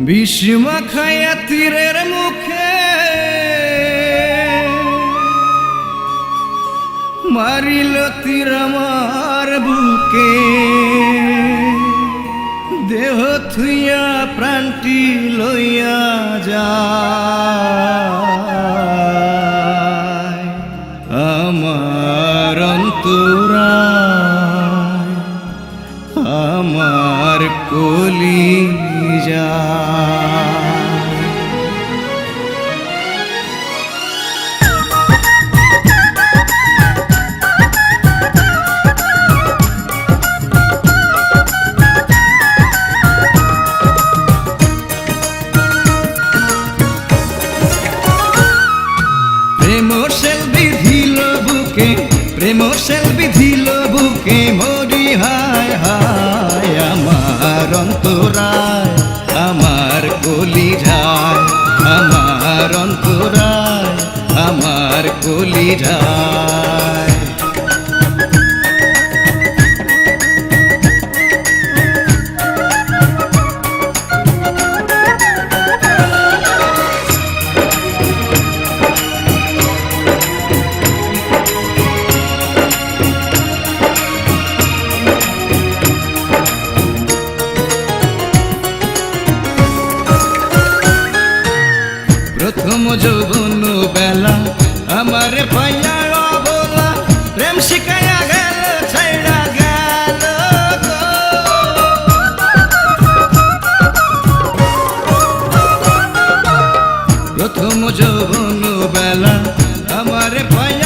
বিষ্মা খায়া তীরের মুখে। মারিল তীর আমার বুকে। দেহ থুইয়া প্রাণটি লইয়া যা আমার অন্তরায়, আমার কলি যায় প্রেম সেল বিধিল বুকে প্রেম সেল বিধিল আমার অন্তরায় আমার কলি যায় আমার অন্তরায় আমার কলি যায় প্রথম যৌবন বেলা, আমার পাইয়া বলা, প্রেম শিখাইয়া গেল, ছাইড়া গেল প্রথম যৌবন বেলা, আমার পাইয়া